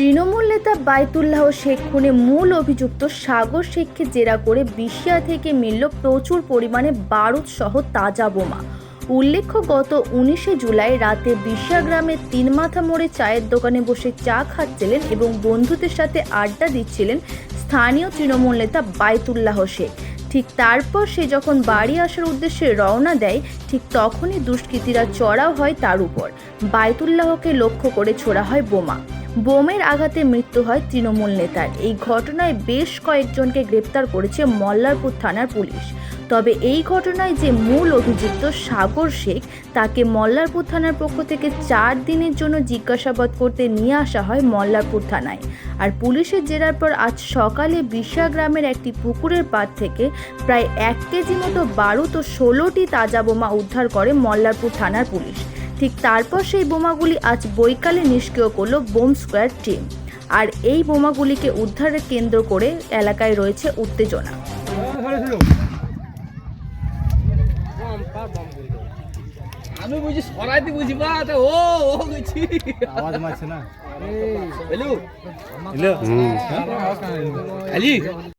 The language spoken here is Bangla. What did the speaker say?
তৃণমূল নেতা বাইতুল্লাহ শেখ খুনে মূল অভিযুক্ত সাগর শেখকে জেরা করে বিশিয়া থেকে মিলল প্রচুর পরিমাণে বারুদ সহ তাজা বোমা। উল্লেখ্য, গত উনিশে জুলাই রাতে বিশিয়া গ্রামের তিনমাথা মোড়ে চায়ের দোকানে বসে চা খাচ্ছিলেন এবং বন্ধুদের সাথে আড্ডা দিচ্ছিলেন স্থানীয় তৃণমূল নেতা বাইতুল্লাহ শেখ। ঠিক তারপর সে যখন বাড়ি আসার উদ্দেশ্যে রওনা দেয়, ঠিক তখনই দুষ্কৃতীরা চড়াও হয় তার উপর। বাইতুল্লাহকে লক্ষ্য করে ছোড়া হয় বোমা। বোমের আঘাতে মৃত্যু হয় তৃণমূল নেতার। এই ঘটনায় বেশ কয়েকজনকে গ্রেপ্তার করেছে মল্লারপুর থানার পুলিশ। তবে এই ঘটনায় যে মূল অভিযুক্ত সাগর শেখ, তাকে মল্লারপুর থানার পক্ষ থেকে চার দিনের জন্য জিজ্ঞাসাবাদ করতে নিয়ে আসা হয় মল্লারপুর থানায়। আর পুলিশের জেরার পর আজ সকালে বিশা গ্রামের একটি পুকুরের পাড় থেকে প্রায় এক কেজি মতো বারুদ ও ষোলোটি তাজা বোমা উদ্ধার করে মল্লারপুর থানার পুলিশ। ঠিক তারপর সেই বোমাগুলি আজ বৈকালে নিষ্ক্রিয় করল বোম স্কোয়ার টিম। আর এই বোমাগুলিকে উদ্ধারের কেন্দ্র করে এলাকায় রয়েছে উত্তেজনা। আমি বুঝি সরাইতে বুঝি বা ও ও গেছি আওয়াজ মারছে না? Hello hello